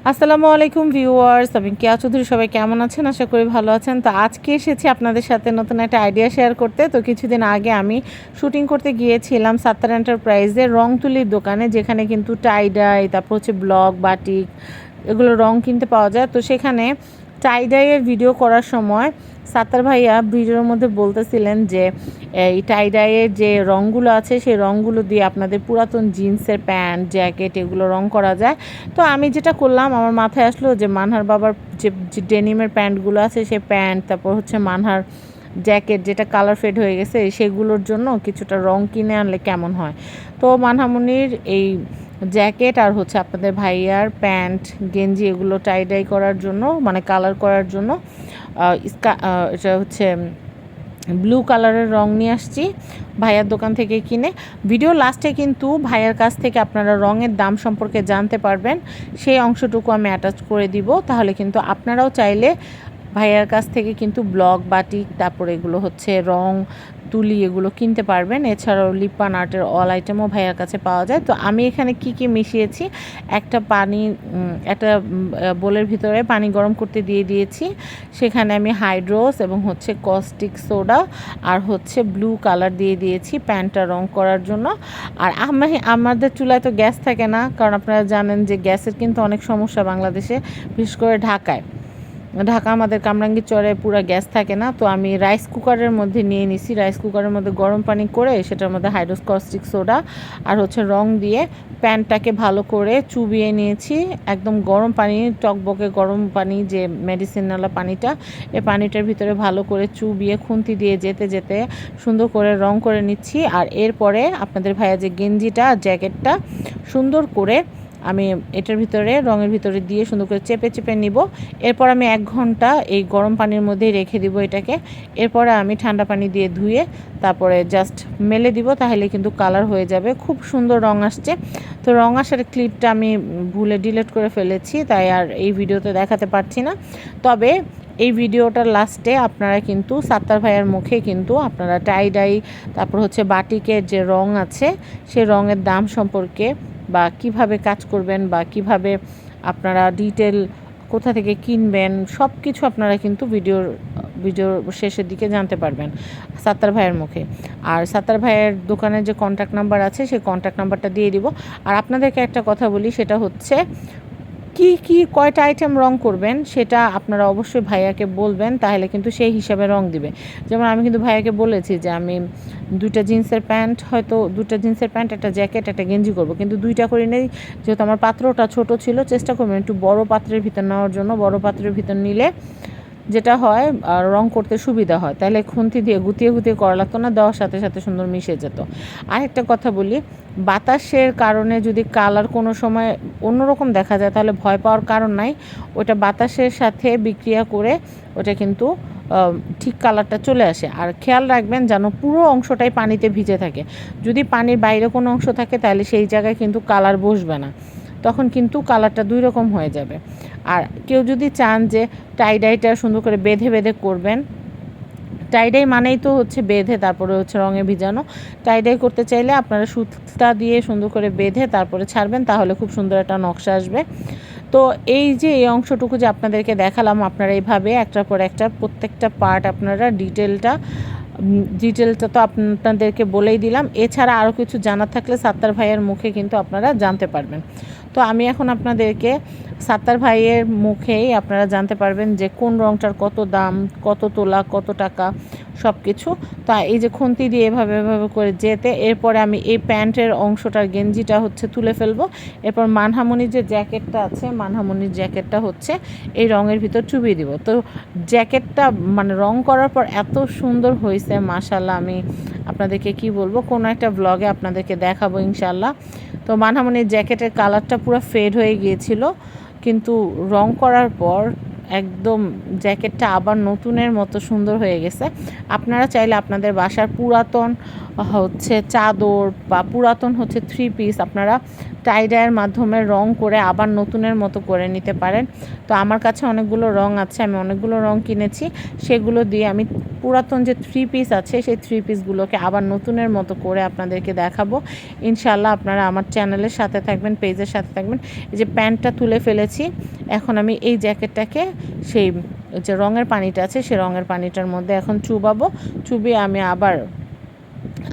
আসসালামু আলাইকুম ভিউয়ার্স, আমি কেয়া চৌধুরী, সবাই কেমন আছেন? আশা করি ভালো আছেন। তো আজকে এসেছি আপনাদের সাথে নতুন একটা আইডিয়া শেয়ার করতে। তো কিছুদিন আগে আমি শুটিং করতে গিয়েছিলাম সাত্তার এন্টারপ্রাইজের রং তুলির দোকানে, যেখানে কিন্তু টাইডাই তারপর হচ্ছে ব্লক বাটিক এগুলো রং কিনতে পাওয়া যায়। তো সেখানে টাইডাইয়ের ভিডিও করার সময় সাত্তার ভাইয়া ভিডিওর মধ্যে বলতেছিলেন যে, এই টাইডাইয়ের যে রঙগুলো আছে, সেই রঙগুলো দিয়ে আপনাদের পুরাতন জিন্সের প্যান্ট জ্যাকেট এগুলো রং করা যায়। তো আমি যেটা করলাম, আমার মাথায় আসলো যে মানহার বাবার যে ডেনিমের প্যান্টগুলো আছে, সে প্যান্ট তারপর হচ্ছে মানহার জ্যাকেট যেটা কালার ফেড হয়ে গেছে, সেগুলোর জন্য কিছুটা রং কিনে আনলে কেমন হয়? তো মানহামনির এই জ্যাকেট আর হচ্ছে আপনাদের ভাইয়ার প্যান্ট, গেঞ্জি এগুলো টাইডাই করার জন্য মানে কালার করার জন্য এটা হচ্ছে ব্লু কালারের রং নিয়ে আসছি ভাইয়ার দোকান থেকে কিনে। ভিডিও লাস্টে কিন্তু ভাইয়ার কাছ থেকে আপনারা রঙের দাম সম্পর্কে জানতে পারবেন। সেই অংশটুকু আমি অ্যাটাচ করে দিব, তাহলে কিন্তু আপনারাও চাইলে ভাইয়ার কাছ থেকে কিন্তু ব্লক বাটিক তারপরে এগুলো হচ্ছে রং, তুলি এগুলো কিনতে পারবেন। এছাড়াও লিপান আর্টের অল আইটেমও ভাইয়ার কাছে পাওয়া যায়। তো আমি এখানে কি কি মিশিয়েছি? একটা পানি একটা বোলের ভিতরে পানি গরম করতে দিয়ে দিয়েছি। সেখানে আমি হাইড্রোস এবং হচ্ছে কস্টিক সোডা আর হচ্ছে ব্লু কালার দিয়ে দিয়েছি প্যান্টটা রং করার জন্য। আর আমি, আমাদের চুলায় তো গ্যাস থাকে না। কারণ আপনারা জানেন যে গ্যাসের কিন্তু অনেক সমস্যা বাংলাদেশে, বিশেষ করে ঢাকায়। ঢাকা আমাদের কামরাঙ্গি চরে পুরো গ্যাস থাকে না, তো আমি রাইস কুকারের মধ্যে নিয়ে নিছি। রাইস কুকারের মধ্যে গরম পানি করে সেটার মধ্যে হাইড্রোস্কস্টিক সোডা আর হচ্ছে রং দিয়ে প্যানটাকে ভালো করে চুবিয়ে নিয়েছি। একদম গরম পানি, টকবকে গরম পানি যে মেডিসিনওয়ালা পানিটা, এ পানিটার ভিতরে ভালো করে চুবিয়ে খুন্তি দিয়ে যেতে যেতে সুন্দর করে রং করে নিচ্ছি। আর এরপরে আপনাদের ভাইয়া যে গেঞ্জিটা, জ্যাকেটটা সুন্দর করে আমি এটার ভিতরে, রঙের ভিতরে দিয়ে সুন্দর করে চেপে চেপে নিব। এরপর আমি এক ঘণ্টা এই গরম পানির মধ্যেই রেখে দিব এটাকে। এরপরে আমি ঠান্ডা পানি দিয়ে ধুয়ে তারপরে জাস্ট মেলে দিব, তাহলে কিন্তু কালার হয়ে যাবে। খুব সুন্দর রং আসছে। তো রং আসার ক্লিপটা আমি ভুলে ডিলিট করে ফেলেছি, তাই আর এই ভিডিওতে দেখাতে পারছি না। তবে এই ভিডিওটার লাস্টে আপনারা কিন্তু সাত্তার ভাইয়ের মুখে কিন্তু আপনারা টাই ডাই তারপর হচ্ছে বাটিকের যে রং আছে, সে রঙের দাম সম্পর্কে বা কীভাবে কাজ করবেন বা কীভাবে আপনারা ডিটেল কোথা থেকে কিনবেন সব কিছু আপনারা কিন্তু ভিডিওর ভিডিওর শেষের দিকে জানতে পারবেন সাত্তার ভাইয়ের মুখে। আর সাত্তার ভাইয়ের দোকানের যে কন্ট্যাক্ট নাম্বার আছে, সেই কন্ট্যাক্ট নাম্বারটা দিয়ে দিব। আর আপনাদেরকে একটা কথা বলি, সেটা হচ্ছে কি কি, কয়টা আইটেম রং করবেন সেটা আপনারা অবশ্যই ভাইয়াকে বলবেন, তাহলে কিন্তু সেই হিসাবে রং দিবে। যেমন আমি কিন্তু ভাইয়াকে বলেছি যে আমি দুইটা জিন্সের প্যান্ট, হয়তো দুটা জিন্সের প্যান্ট, একটা জ্যাকেট, একটা গেঞ্জি করব। কিন্তু দুইটা করে নেই, যেহেতু আমার পাত্রটা ছোট ছিল, চেষ্টা করবেন একটু বড় পাত্রের ভিতর নেওয়ার জন্য, বড় পাত্রের ভিতর নিলে যেটা হয়, আর রং করতে সুবিধা হয়। তাহলে খুন্তি দিয়ে গুতিয়ে গুতিয়ে করা লাগতো না, দেওয়ার সাথে সাথে সুন্দর মিশে যেত। আরেকটা কথা বলি, বাতাসের কারণে যদি কালার কোনো সময় অন্যরকম দেখা যায়, তাহলে ভয় পাওয়ার কারণ নাই। ওটা বাতাসের সাথে বিক্রিয়া করে ওটা কিন্তু ঠিক কালারটা চলে আসে। আর খেয়াল রাখবেন যেন পুরো অংশটাই পানিতে ভিজে থাকে। যদি পানির বাইরে কোনো অংশ থাকে, তাহলে সেই জায়গায় কিন্তু কালার বসবে না। তখন কিন্তু কালারটা দুই রকম হয়ে যাবে। আর কেউ যদি চান যে টাইডাইটা সুন্দর করে বেঁধে বেঁধে করবেন টাইডাই মানেই তো হচ্ছে বেঁধে, তারপরে হচ্ছে রঙে ভিজানো। টাইডাই করতে চাইলে আপনারা সুতা দিয়ে সুন্দর করে বেঁধে, তারপরে ছাড়বেন, তাহলে খুব সুন্দর একটা নকশা আসবে। তো এই যে এই অংশটুকু যে আপনাদেরকে দেখালাম, আপনারা এইভাবে একটার পর একটা প্রত্যেকটা পার্ট আপনারা ডিটেলটা ডিটেলটা তো আপনাদেরকে বলেই দিলাম। এছাড়া আরও কিছু জানার থাকলে সাত্তার ভাইয়ের মুখে কিন্তু আপনারা জানতে পারবেন। তো আমি এখন আপনাদেরকে সাত্তার ভাইয়ের মুখেই আপনারা জানতে পারবেন যে কোন রংটার কত দাম, কত তোলা, কত টাকা। সব কিছু তা এই যে খুন্তি দিয়ে এভাবে এভাবে করে যেতে, এরপরে আমি এই প্যান্টের অংশটার গেঞ্জিটা হচ্ছে তুলে ফেলব। এরপর মানহামনির যে জ্যাকেটটা আছে, মানহামনির জ্যাকেটটা হচ্ছে এই রঙের ভিতর চুবিয়ে দিব। তো জ্যাকেটটা মানে রং করার পর এত সুন্দর হয়েছে মাশাল্লাহ আমি আপনাদেরকে কি বলব, কোনো একটা ব্লগে আপনাদেরকে দেখাবো ইনশাল্লাহ তো মানহামনির জ্যাকেটের কালারটা পুরো ফেড হয়ে গিয়েছিল, কিন্তু রং করার পর একদম জ্যাকেটটা আবার নতুনের মতো সুন্দর হয়ে গেছে। আপনারা চাইলে আপনাদের বাসার পুরাতন হচ্ছে চাদর বা পুরাতন হচ্ছে থ্রি পিস আপনারা টাইডায়ের মাধ্যমে রং করে আবার নতুনের মতো করে নিতে পারেন। তো আমার কাছে অনেকগুলো রং আছে, আমি অনেকগুলো রং কিনেছি। সেগুলো দিয়ে আমি পুরাতন যে থ্রি পিস আছে, সেই থ্রি পিসগুলোকে আবার নতুনের মতো করে আপনাদেরকে দেখাবো। ইনশাল্লাহ আপনারা আমার চ্যানেলের সাথে থাকবেন, পেজের সাথে থাকবেন। এই যে প্যান্টটা তুলে ফেলেছি, এখন আমি এই জ্যাকেটটাকে সেই যে রঙের পানিটা আছে, সেই রঙের পানিটার মধ্যে এখন চুবাবো। চুবিয়ে আমি আবার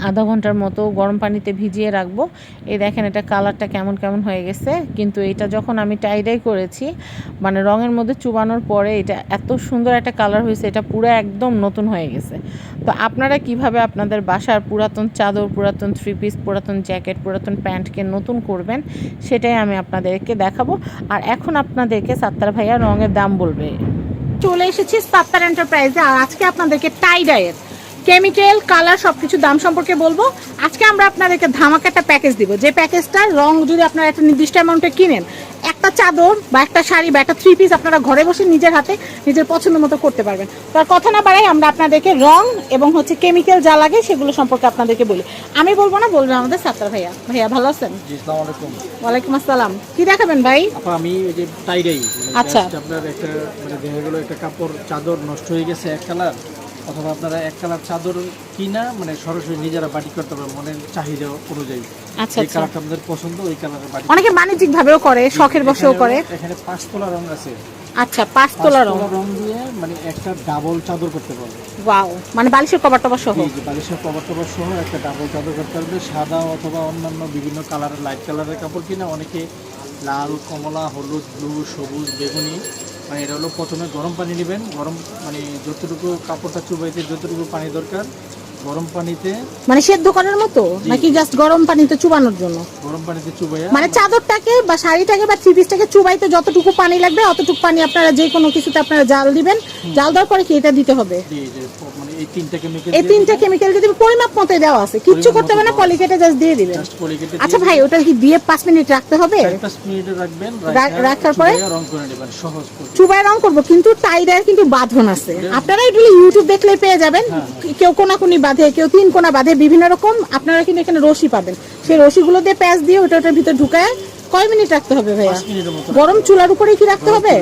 আধা ঘণ্টার মতো গরম পানিতে ভিজিয়ে রাখব। এই দেখেন এটা কালারটা কেমন কেমন হয়ে গেছে। কিন্তু এটা যখন আমি টাইডাই করেছি মানে রঙের মধ্যে চুবানোর পরে এটা এত সুন্দর একটা কালার হয়েছে, এটা পুরো একদম নতুন হয়ে গেছে। তো আপনারা কীভাবে আপনাদের বাসার পুরাতন চাদর, পুরাতন থ্রি পিস পুরাতন জ্যাকেট পুরাতন প্যান্টকে নতুন করবেন, সেটাই আমি আপনাদেরকে দেখাবো। আর এখন আপনাদেরকে সাত্তার ভাইয়া রঙের দাম বলবে। চলে এসেছি সাত্তার এন্টারপ্রাইজে আর আজকে আপনাদেরকে টাই ডায়ের কেমিক্যাল কালার সবকিছু দাম সম্পর্কে বলব। আজকে আমরা আপনাদেরকে ধামাকা একটা প্যাকেজ দিব। যে প্যাকেজটার রং যদি আপনারা একটা নির্দিষ্ট অ্যামাউন্টে কিনেন একটা চাদর বা একটা শাড়ি বা একটা থ্রি পিস আপনারা ঘরে বসে নিজের হাতে নিজের পছন্দ মতো করতে পারবেন। তার কথা না বাড়াই আমরা আপনাদেরকে রং এবং হচ্ছে কেমিক্যাল যা লাগে সেগুলো সম্পর্কে আপনাদেরকে বলি। আমি বলব না বলবেন আমাদের সাত্তার ভাইয়া। ভাইয়া ভালো আছেন? ওয়ালাইকুম আসসালাম। কি দেখাবেন ভাই? আমি ওই যে টাইডাই আচ্ছা। আপনার একটা মানে দেখা গেলো একটা কাপড় চাদর নষ্ট হয়ে গেছে এক কালার। অথবা আপনারা এক কালার চাদর কিনা মানে সরাসরি নিজেরা বাটি করতে পারবেন মনের চাহিদা অনুযায়ী। আচ্ছা যে আচ্ছা। কালারটা আপনাদের পছন্দ ওই কালারের বাটি অনেকে বাণিজ্যিক ভাবেও করে শখের এখানে- করে। এখানে পাঁচ তোলা রং আছে। আচ্ছা পাঁচ তোলা রং। রং দিয়ে মানে একটা ডাবল চাদর করতে পারবে। ওয়াও মানে বালিশের কভার টভার সহ? এই যে বালিশের কভার টভার সহ একটা ডাবল চাদর করতে পারবে। সাদা অথবা অন্যান্য বিভিন্ন কালারের লাইট কালারের কাপড় কিনা অনেকে লাল কমলা হলুদ ব্লু সবুজ বেগুনি মানে এটা হলো প্রথমে গরম পানি নেবেন। গরম মানে যতটুকু কাপড়টা চুবাইতে যতটুকু পানি দরকার গরম পানিতে মানে সেদ্ধ করার মতো? নাকি জাস্ট গরম পানিতে চুবানোর জন্য? গরম পানিতে চুবাইয়া মানে চাদরটাকে বা শাড়িটাকে বা থ্রি পিসটাকে চুবাইতে যতটুকু পানি লাগবে অতটুকু পানি আপনারা যে কোনো কিছুতে আপনারা জাল দিবেন। জাল দেওয়ার পরে কি এটা দিতে হবে? মানে এই তিনটা কেমিক্যাল এই তিনটা কেমিক্যাল যদি পরিমাপ মতো দেওয়া আছে। কিচ্ছু করতে হবে না পলিকেটে জাস্ট দিয়ে দিবেন। আচ্ছা ভাই ওটা কি দিয়ে মিনিট রাখতে হবে? রাখবেন রাখার পরে? চুবাইয়া রং করে নেবেন সহজ চুবাই রং করব কিন্তু টাইডার কিন্তু বাঁধন আছে। আপনারা এগুলো ইউটিউব দেখলে পেয়ে যাবেন। কেউ কোনাকুনি বাঁধে কেউ তিন কোনা বাঁধে বিভিন্ন রকম। আপনারা কিন্তু এখানে রশি পাবেন। সেই রশিগুলো দিয়ে প্যাঁচ দিয়ে ওটা ওটার ভিতর ঢুকায় কয় মিনিট রাখতে হবে ভাইয়া? গরম চুলার উপরে কি রাখতে হবে?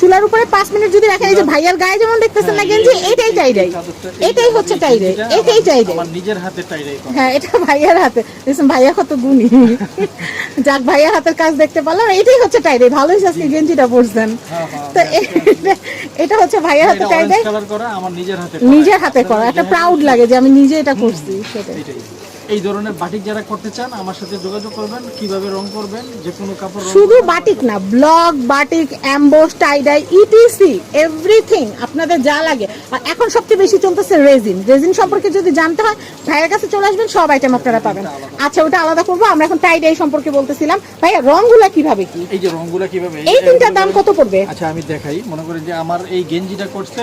চুলার উপরে পাঁচ মিনিট যদি রাখেন এই যে ভাইয়ার গায়ে যেমন দেখতেছেন না গেঞ্জি এটাই চাই চাদরটা এটাই হচ্ছে টাইডাই গেঞ্জিটা এটাই চাই আমার নিজের হাতে টাইডাই করা। হ্যাঁ এটা ভাইয়ার হাতে। দেখছেন ভাইয়া কত গুণী। যাক ভাইয়ার হাতের কাজ দেখতে পারলাম এটাই হচ্ছে টাইডাই ভালোই আজকে গেঞ্জিটা পরছেন। হ্যাঁ, হ্যাঁ, তো এটা- এটা হচ্ছে ভাইয়ার হাতে করা আমার নিজের হাতে নিজের হাতে করা একটা প্রাউড লাগে যে আমি নিজে এটা করছি সেটাই। এই ধরনের বাটিক যারা করতে চান আমার সাথে যোগাযোগ করবেন কীভাবে রং করবেন যে কোনো কাপড় শুধু বাটিক না block batik emboss tie dye ETC everything আপনাদের যা লাগে। আর এখন সবচেয়ে বেশি চলতেছে রেজিন। রেজিন সম্পর্কে যদি জানতে হয় ভাইয়ের কাছে চলে আসবেন সব আইটেম আপনারা পাবেন। আচ্ছা ওটা আলাদা করব আমরা এখন টাই টাইডাই সম্পর্কে বলতেছিলাম। ভাইয়া রংগুলা কীভাবে কি? এই যে রংগুলা কীভাবে এই তিনটার দাম কত পড়বে? আচ্ছা আমি দেখাই। মনে করেন যে আমার এই গেঞ্জিটা করছে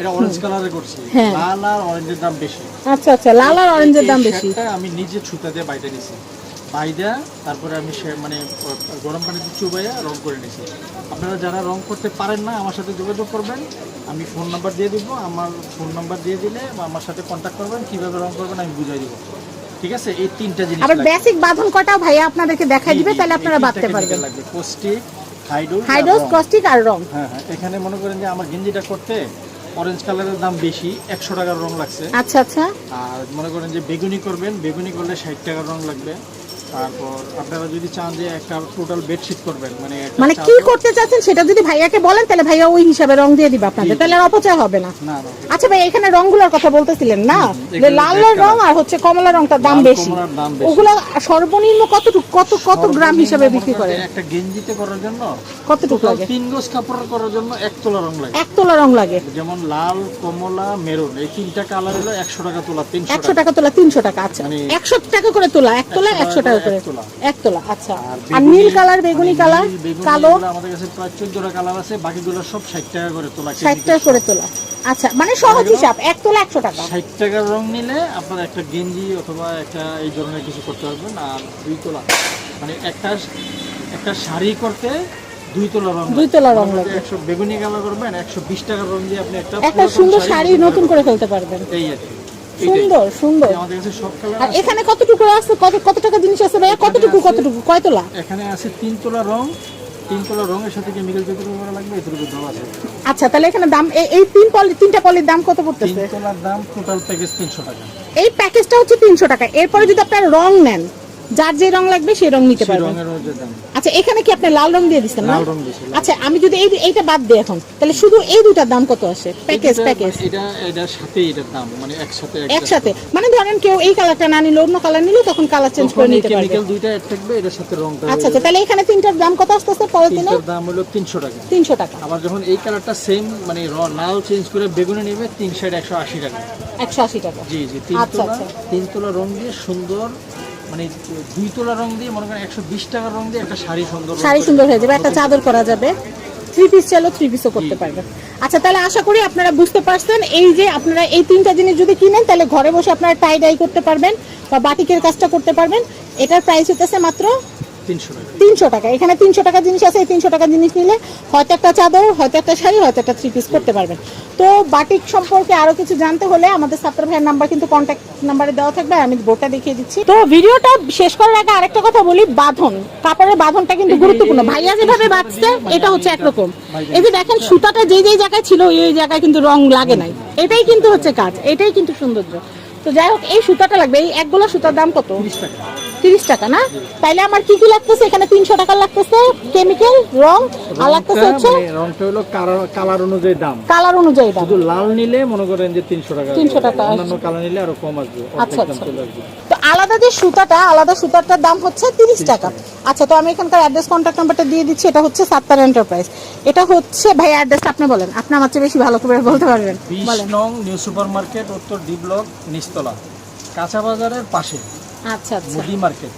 এটা অরেঞ্জ কালারে করছি। হ্যাঁ। লাল আর অরেঞ্জের দাম বেশি। আচ্ছা আচ্ছা লাল আর অরেঞ্জের দাম বেশি। আমি নিজে ছুতা দিয়ে বাইতে নিছি। বাইদা তারপরে আমি সে মানে গরম পানিতে চুবাইয়া রং করে নিছি। আপনারা যারা রং করতে পারেন না আমার সাথে যোগাযোগ করবেন। আমি ফোন নাম্বার দিয়ে দিব আমার ফোন নাম্বার দিয়ে দিলে বা আমার সাথে কন্ট্যাক্ট করবেন কীভাবে রং করবেন আমি বুঝাই দিব। ঠিক আছে? এই তিনটা জিনিস আবার। বেসিক বাঁধন কটাও ভাইয়া আপনাদেরকে দেখাই দিবে তাহলে আপনারা বাঁধতে পারবেন। লাগবে। কোস্টিক হাইডোজ হাইড্রোস কস্টিক আর রং। হ্যাঁ হ্যাঁ। এখানে মনে করেন যে আমার গেঞ্জিটা করতে অরেঞ্জ কালারের দাম বেশি একশো টাকার রং লাগছে। আচ্ছা আচ্ছা। আর মনে করেন যে বেগুনি করবেন বেগুনি করলে ষাট টাকার রং লাগবে। তারপর আপনারা যদি চান যে একটা টোটাল বেডশিট করবেন মানে মানে কি করতে চাচ্ছেন সেটা যদি ভাইয়াকে বলেন তাহলে ভাইয়া ওই হিসাবে রং দিয়ে দিবে আপনাদের। তাহলে আর অপচয় হবে না। না না আচ্ছা ভাই এখানে রংগুলোর কথা বলতেছিলেন না? যে লাল রং আর হচ্ছে কমলা রংটার দাম বেশি। কমলার দাম বেশি। ওগুলো সর্বনিম্ন কতটুকু কত কত গ্রাম হিসাবে বিক্রি করে? করেন যে একটা গেঞ্জিতে করার জন্য কতটুকু লাগে? তিন গোজ কাপড় করার জন্য এক তোলা রং লাগে। এক তোলা রং লাগে। যেমন লাল কমলা মেরুন এই তিনটা কালার হলো একশো টাকা তোলা তিনশো একশো টাকা। টাকা তোলা তিনশো টাকা। আচ্ছা মানে- একশো টাকা করে তোলা এক তোলা একশো একশো টাকা টাকা করে এক তোলা। আচ্ছা। আর আর নীল কালার বেগুনি মানে কালার কালো। আমাদের কাছে প্রায় চোদ্দটা কালার আছে বাকিগুলো সব ষাট টাকা করে তোলা ষাট টাকা করে তোলা। আচ্ছা মানে সহজ হিসাব এক তোলা একশো টাকা। ষাট টাকার রং নিলে আপনার একটা গেঞ্জি অথবা একটা এই ধরনের কিছু করতে পারবেন আর দুই তোলা। মানে একটা একটা শাড়ি করতে দুই তোলা রং দুই তোলা রং লাগবে। একশো বেগুনি কালার করবেন একশো বিশ টাকার রং দিয়ে আপনি একটা একটা সুন্দর শাড়ি নতুন করে ফেলতে পারবেন। এই আর। সুন্দর সুন্দর। আমাদের কাছে সব কালার আর এখানে কতটুকু আছে কত কত টাকা জিনিস আছে ভাইয়া? কতটুকু কতটুকু কয় তোলা? এখানে আছে তিন তোলা রং তিন তোলা রঙের সাথে কেমিক্যাল যতটুকু করা লাগবে এতটুকু দাম আছে। আচ্ছা তাহলে এখানে দাম এই- তিন পলি তিনটা পলির দাম কত তিন পড়তেছে তোলার দাম টোটাল প্যাকেজ তিনশো টাকা। এই প্যাকেজটা হচ্ছে তিনশো টাকা। এরপরে যদি আপনার রং নেন যার যে রং লাগবে সেই রং নিতে পারবেন আচ্ছা এখানে কি আপনি লাল রং দিয়ে দিচ্ছেন? না? লাল রং আচ্ছা আমি যদি এই এইটা বাদ দিই এখন তাহলে শুধু এই দুটার দাম কত আসে প্যাকেজ প্যাকেজ এটা এটার সাথে এটার দাম মানে একসাথে একসাথে। মানে ধরেন কেউ এই কালারটা না নিলে অন্য কালার নিলে তখন কালার চেঞ্জ করে নিতে পারবে। কেমিক্যাল দুইটা অ্যাড থাকবে এটার সাথে রংটা আচ্ছা আচ্ছা তাহলে এখানে তিনটার দাম কত আসতেছে পরের দিনে? তিনটার দাম হলো তিনশো টাকা। তিনশো টাকা। আবার যখন এই কালারটা সেম মানে র- লাল চেঞ্জ করে বেগুনে নেবে তিন সাইড একশো আশি টাকা। একশো আশি টাকা। জি জি তিন আচ্ছা, তোলা আচ্ছা। তিন তোলা রং দিয়ে সুন্দর মানে দুই তোলা রং দিয়ে মনে করেন একশো বিশ টাকার রং দিয়ে একটা শাড়ি সুন্দর শাড়ি সুন্দর হয়ে যাবে একটা চাদর করা যাবে। থ্রি পিস চাইলেও থ্রি পিসও করতে পারবেন। আচ্ছা তাহলে আশা করি আপনারা বুঝতে পারছেন এই যে আপনারা এই তিনটা জিনিস যদি কিনেন তাহলে ঘরে বসে আপনারা টাই ডাই করতে পারবেন বা বাটিকের কাজটা করতে পারবেন। এটার প্রাইস হতেছে মাত্র তিনশো টাকা। এখানে তিনশো টাকা জিনিস আছে এই তিনশো টাকা জিনিস নিলে হয়তো একটা চাদর হয়তো একটা শাড়ি হয়তো একটা থ্রি পিস করতে পারবেন। তো বাটিক সম্পর্কে আরও কিছু জানতে হলে আমাদের ছাত্র ভাইয়ের নাম্বার কিন্তু কন্ট্যাক্ট নাম্বারে দেওয়া থাকবে আমি বোর্ডটা দেখিয়ে দিচ্ছি। তো ভিডিওটা শেষ করার আগে আরেকটা কথা বলি বাঁধন। কাপড়ের বাঁধনটা কিন্তু গুরুত্বপূর্ণ। ভাইয়া যেভাবে বাঁধছে এটা হচ্ছে একরকম। এই যে দেখেন সুতাটা যে। যেই জায়গায় ছিল ওই ওই জায়গায় কিন্তু রং লাগে নাই। এটাই কিন্তু হচ্ছে কাজ এটাই কিন্তু সৌন্দর্য। তো যাই হোক এই সুতাটা লাগবে এই এক গোলা সুতার দাম কত? টাকা। তিরিশ টাকা না? তাইলে আমার কি কি লাগতেছে? এখানে তিনশো টাকা লাগতেছে কেমিক্যাল রং আর লাগতেছে হচ্ছে মানে রংটা হলো কালার অনুযায়ী দাম। কালার অনুযায়ী দাম। শুধু লাল নিলে মনে করেন যে তিনশো টাকা 300 টাকা। অন্যান্য কালার নিলে আরও কম আসবে আচ্ছা, আচ্ছা। তো আলাদা যে সুতাটা আলাদা সুতাটার দাম হচ্ছে তিরিশ টাকা। আচ্ছা তো আমি এখানকার অ্যাড্রেস কন্ট্যাক্ট নাম্বারটা দিয়ে দিচ্ছি এটা হচ্ছে সাত্তার এন্টারপ্রাইজ এটা হচ্ছে ভাই অ্যাড্রেসটা আপনি বলেন। আপনি আমার চেয়ে বেশি ভালো করে বলতে পারবেন। বিশ বলেন। নং নিউ সুপার মার্কেট উত্তর ডি ব্লক নিচতলা। কাঁচা বাজারের পাশে। আচ্ছা আচ্ছা। মুদি মার্কেট।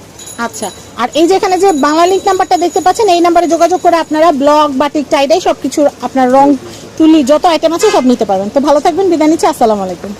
আচ্ছা আর এই যে এখানে যে বাংলা লিঙ্ক নাম্বারটা দেখতে পাচ্ছেন এই নাম্বারে যোগাযোগ করে আপনারা ব্লগ বাটিক টাইডাই সবকিছু আপনার রং তুলি যত আইটেম আছে সব নিতে পারবেন। তো ভালো থাকবেন বিদায় নিচ্ছি আসসালামু আলাইকুম।